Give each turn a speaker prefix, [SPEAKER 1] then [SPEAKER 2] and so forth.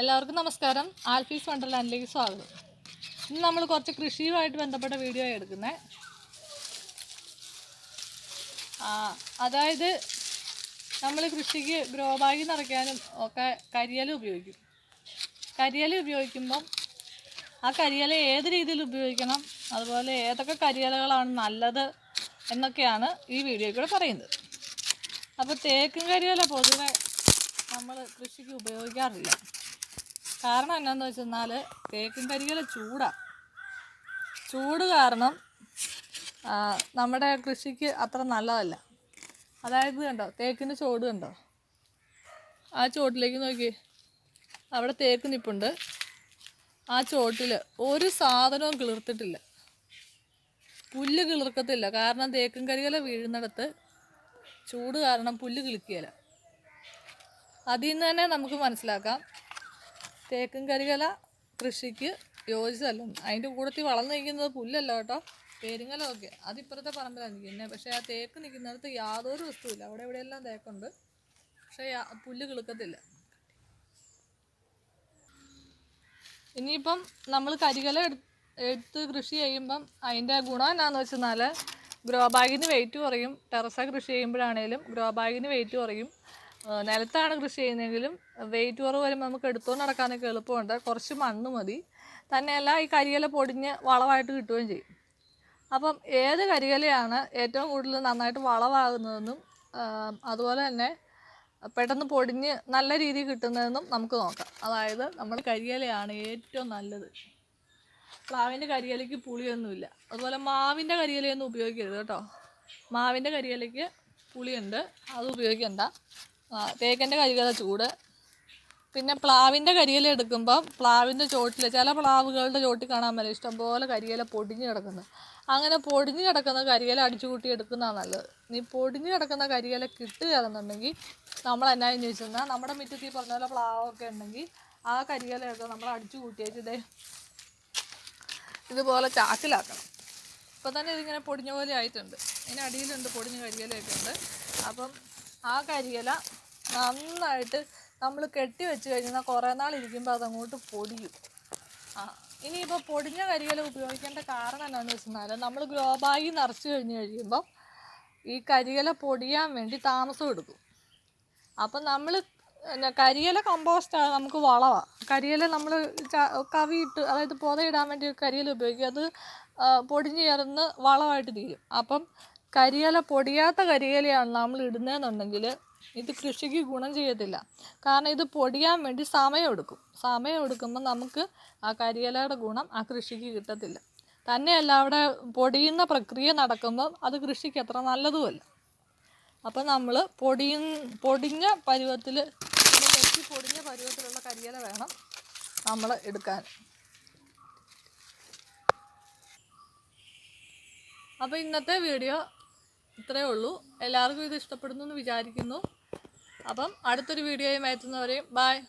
[SPEAKER 1] എല്ലാവർക്കും നമസ്കാരം. ആൽഫീസ് വണ്ടർലാൻഡിലേക്ക് സ്വാഗതം. ഇന്ന് നമ്മൾ കുറച്ച് കൃഷിയുമായിട്ട് ബന്ധപ്പെട്ട വീഡിയോ എടുക്കുന്നത് അതായത് നമ്മൾ കൃഷിക്ക് ഗ്രോ ബാഗ് നിറയ്ക്കാനും ഒക്കെ കരിയല ഉപയോഗിക്കും. കരിയല ഉപയോഗിക്കുമ്പം ആ കരിയല ഏത് രീതിയിൽ ഉപയോഗിക്കണം? അതുപോലെ ഏതൊക്കെ കരിയലകളാണ് നല്ലത് എന്നൊക്കെയാണ് ഈ വീഡിയോയിൽ കൂടെ പറയുന്നത്. അപ്പോൾ തേക്കും കരിയല പൊതുവെ നമ്മൾ കൃഷിക്ക് ഉപയോഗിക്കാറില്ല. കാരണം എന്നാന്ന് വെച്ചെന്നാൽ തേക്കും കരികൾ ചൂടാണ് ചൂട് കാരണം നമ്മുടെ കൃഷിക്ക് അത്ര നല്ലതല്ല. അതായത് കണ്ടോ തേക്കിന്റെ ചോട് കണ്ടോ? ആ ചോട്ടിലേക്ക് നോക്കി. അവിടെ തേക്ക് നിപ്പുണ്ട്. ആ ചോട്ടിൽ ഒരു സാധനവും കിളിർത്തിട്ടില്ല. പുല്ല് കിളിർക്കത്തില്ല. കാരണം തേക്കും കരിയില വീഴുന്നിടത്ത് ചൂട് കാരണം പുല്ല് കിളിക്കുകയില്ല. അതിൽ നിന്ന് തന്നെ നമുക്ക് മനസ്സിലാക്കാം. തേക്കും കരികല കൃഷിക്ക് യോജിച്ചല്ലോ അതിന്റെ കൂടത്തിൽ വളർന്നു നിൽക്കുന്നത് പുല്ലല്ല കേട്ടോ. പേരുങ്ങലമൊക്കെ അതിപ്പുറത്തെ പറമ്പിലാണ് നിൽക്കുന്നത്. പക്ഷേ ആ തേക്ക് നിൽക്കുന്നിടത്ത് യാതൊരു വസ്തുവില്ല. അവിടെ ഇവിടെയെല്ലാം തേക്കുണ്ട്. പക്ഷേ പുല്ല് കിളുക്കത്തില്ല. ഇനിയിപ്പം നമ്മൾ കരികല എടു- എടുത്ത് കൃഷി ചെയ്യുമ്പം അതിന്റെ ഗുണം എന്നാന്ന് വെച്ചെന്നാൽ ഗ്രോ ബാഗിന് വെയിറ്റ് കുറയും. ടെറസ കൃഷി ചെയ്യുമ്പോഴാണേലും ഗ്രോ ബാഗിന് വെയിറ്റ് കുറയും. നിലത്താണ് കൃഷി ചെയ്യുന്നതെങ്കിലും വെയിറ്റ് കുറവ് വരുമ്പോൾ നമുക്ക് എടുത്തുകൊണ്ട് നടക്കാനൊക്കെ എളുപ്പമുണ്ട്. കുറച്ച് മണ്ണ് മതി. തന്നെയല്ല ഈ കരിയില പൊടിഞ്ഞ് വളമായിട്ട് കിട്ടുകയും ചെയ്യും. അപ്പം ഏത് കരിയിലയാണ് ഏറ്റവും കൂടുതൽ നന്നായിട്ട് വളമാകുന്നതെന്നും അതുപോലെ തന്നെ പെട്ടെന്ന് പൊടിഞ്ഞ് നല്ല രീതിയിൽ കിട്ടുന്നതെന്നും നമുക്ക് നോക്കാം. അതായത് നമ്മൾ കരിയിലയാണ് ഏറ്റവും നല്ലത്. പ്ലാവിന്റെ കരിയിലയ്ക്ക് പുളിയൊന്നുമില്ല. അതുപോലെ മാവിന്റെ കരിയിലയൊന്നും ഉപയോഗിക്കരുത് കേട്ടോ. മാവിന്റെ കരിയിലയ്ക്ക് പുളിയുണ്ട്. അത് ഉപയോഗിക്കണ്ട. തേക്കിന്റെ കരിയില ചൂട്. പിന്നെ പ്ലാവിന്റെ കരിയില എടുക്കുമ്പോൾ പ്ലാവിന്റെ ചോട്ടിൽ ചില പ്ലാവുകളുടെ ചോട്ടിൽ കാണാൻ ഇഷ്ടം ഇഷ്ടംപോലെ കരിയില പൊടിഞ്ഞ് കിടക്കുന്നത് അങ്ങനെ പൊടിഞ്ഞ് കിടക്കുന്ന കരിയില അടിച്ചു കൂട്ടി എടുക്കുന്നതാണ് നല്ലത്. നീ പൊടിഞ്ഞ് കിടക്കുന്ന കരിയില കിട്ടുകയാണെന്നുണ്ടെങ്കിൽ നമ്മൾ എന്നാന്ന് ചോദിച്ചാൽ നമ്മുടെ മുറ്റത്ത് ഈ പറഞ്ഞ പോലെ പ്ലാവൊക്കെ ഉണ്ടെങ്കിൽ ആ കരിയിലയൊക്കെ നമ്മൾ അടിച്ചു കൂട്ടിയേച്ച് ഇതേ ഇതുപോലെ ചാക്കിലാക്കണം. ഇപ്പം തന്നെ ഇതിങ്ങനെ പൊടിഞ്ഞ പോലെ ആയിട്ടുണ്ട്. അതിന് അടിയിലുണ്ട് പൊടിഞ്ഞ കരിയിലയൊക്കെ ഉണ്ട്. അപ്പം ആ കരിയില നന്നായിട്ട് നമ്മൾ കെട്ടി വെച്ച് കഴിഞ്ഞാൽ കുറേ നാൾ ഇരിക്കുമ്പോൾ അതങ്ങോട്ട് പൊടിയും. ആ ഇനിയിപ്പോൾ പൊടിഞ്ഞ കരിയില ഉപയോഗിക്കേണ്ട കാരണം എന്താണെന്ന് വെച്ചാൽ നമ്മൾ ഗ്രോ ബാഗി നിറച്ച് കഴിഞ്ഞ് കഴിയുമ്പം ഈ കരിയില പൊടിയാൻ വേണ്ടി താമസം എടുക്കും. അപ്പം നമ്മൾ കരിയില കമ്പോസ്റ്റാണ് നമുക്ക് വളമാണ് കരിയില നമ്മൾ കവിയിട്ട് അതായത് പുതയിടാൻ വേണ്ടി കരിയില ഉപയോഗിക്കും. അത് പൊടിഞ്ഞു ചേർന്ന് വളമായിട്ട് തീരും അപ്പം കരിയില പൊടിയാത്ത കരിയിലയാണ് നമ്മൾ ഇടുന്നതെന്നുണ്ടെങ്കിൽ ഇത് കൃഷിക്ക് ഗുണം ചെയ്യത്തില്ല. കാരണം ഇത് പൊടിയാൻ വേണ്ടി സമയമെടുക്കും. സമയമെടുക്കുമ്പോൾ നമുക്ക് ആ കരിയിലയുടെ ഗുണം ആ കൃഷിക്ക് കിട്ടത്തില്ല. തന്നെയല്ല അവിടെ പൊടിയുന്ന പ്രക്രിയ നടക്കുമ്പോൾ അത് കൃഷിക്ക് അത്ര നല്ലതുമല്ല. അപ്പം നമ്മൾ പൊടിയ പൊടിഞ്ഞ പരുവത്തിൽ പൊടിഞ്ഞ പരുവത്തിലുള്ള കരിയില വേണം നമ്മൾ എടുക്കാൻ. അപ്പോൾ ഇന്നത്തെ വീഡിയോ ഇത്രയേ ഉള്ളൂ. എല്ലാവർക്കും ഇത് ഇഷ്ടപ്പെടുന്നു എന്ന് വിചാരിക്കുന്നു. അപ്പം അടുത്തൊരു വീഡിയോയുമായി എത്തുന്നവരെയും ബായ്